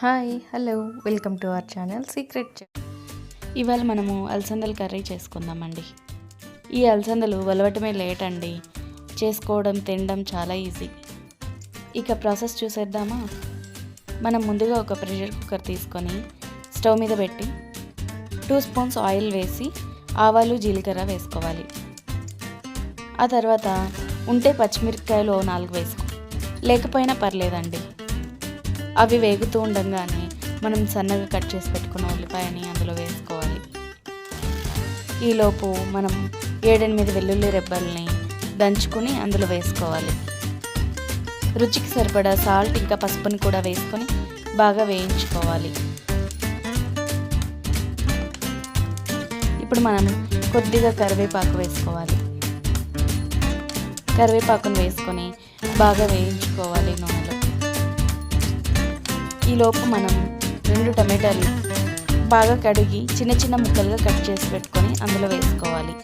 Hi hello welcome to our channel secret ఇవాళ మనము అలసందల curry చేసుకుందామండి. ఈ అలసందలు వలవటమే లేట్ అండి. చేసుకోవడం తినడం చాలా ఈజీ. ఇక ప్రాసెస్ చూసేద్దామా? మనం ముందుగా ఒక ప్రెషర్ కుక్కర్ తీసుకొని స్టవ్ మీద పెట్టి టూ స్పూన్స్ ఆయిల్ వేసి ఆవాలు జీలకర్ర వేసుకోవాలి. ఆ తర్వాత ఉంటే పచ్చిమిరపకాయలు ఓ నాలుగు వేసుకో. లేకపోయినా పర్లేదండి. అవి వేగుతూ ఉండగానే మనం సన్నగా కట్ చేసి పెట్టుకున్న ఉల్లిపాయని అందులో వేసుకోవాలి. ఈలోపు మనం ఏడెనిమిది వెల్లుల్లి రెబ్బల్ని దంచుకుని అందులో వేసుకోవాలి. రుచికి సరిపడా సాల్ట్ ఇంకా పసుపుని కూడా వేసుకొని బాగా వేయించుకోవాలి. ఇప్పుడు మనం కొద్దిగా కరివేపాకు వేసుకోవాలి. కరివేపాకును వేసుకొని బాగా వేయించుకోవాలి నూనె. ఈలోపు మనం రెండు టమాటాలు బాగా కడిగి చిన్న చిన్న ముక్కలుగా కట్ చేసి పెట్టుకొని అందులో వేసుకోవాలి.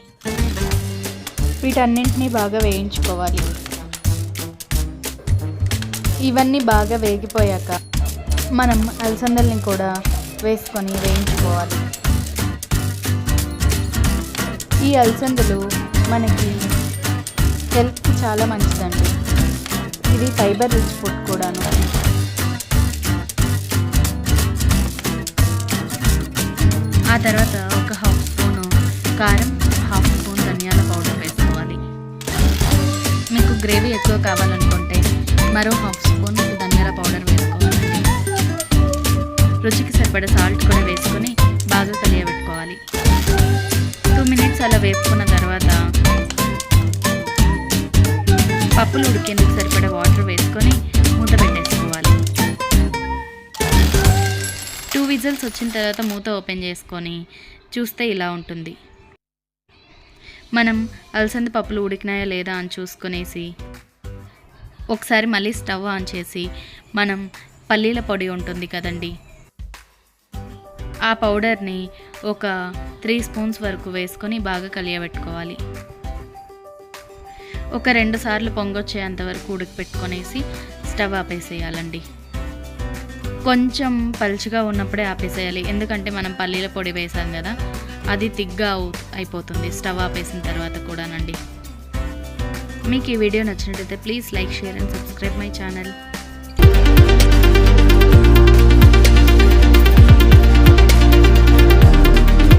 వీటన్నింటినీ బాగా వేయించుకోవాలి. ఇవన్నీ బాగా వేగిపోయాక మనం అలసందల్ని కూడా వేసుకొని వేయించుకోవాలి. ఈ అలసందలు మనకి హెల్త్కి చాలా మంచిదండి. ఇది ఫైబర్ రిచ్ ఫుడ్ కూడాను. ఆ తర్వాత ఒక హాఫ్ స్పూను కారం హాఫ్ స్పూన్ ధనియాల పౌడర్ వేసుకోవాలి. మీకు గ్రేవీ ఎక్కువ కావాలనుకుంటే మరో హాఫ్ స్పూన్ ధనియాల పౌడర్ వేసుకోవాలండి రుచికి సరిపడ సాల్ట్ కూడా వేసుకొని బాగా కలియబెట్టుకోవాలి. టూ మినిట్స్ అలా వేపుకున్న తర్వాత పప్పులు ఉడికేందుకు సరిపడ వాటర్ వేసుకొని విజిల్స్ వచ్చిన తర్వాత మూత ఓపెన్ చేసుకొని చూస్తే ఇలా ఉంటుంది. మనం అలసంద పప్పులు ఉడికినాయా లేదా అని చూసుకునేసి ఒకసారి మళ్ళీ స్టవ్ ఆన్ చేసి మనం పల్లీల పొడి ఉంటుంది కదండి ఆ పౌడర్ని ఒక త్రీ స్పూన్స్ వరకు వేసుకొని బాగా కలియబెట్టుకోవాలి. ఒక రెండు సార్లు పొంగొచ్చేంత వరకు ఉడికిపెట్టుకొనేసి స్టవ్ ఆపేసేయాలండి. కొంచెం పలుచగా ఉన్నప్పుడే ఆపేసేయాలి. ఎందుకంటే మనం పల్లీల పొడి వేసాం కదా అది తిగ్గా అయిపోతుంది. స్టవ్ ఆపేసిన తర్వాత కూడానండి. మీకు ఈ వీడియో నచ్చినట్లయితే please like share and subscribe my channel.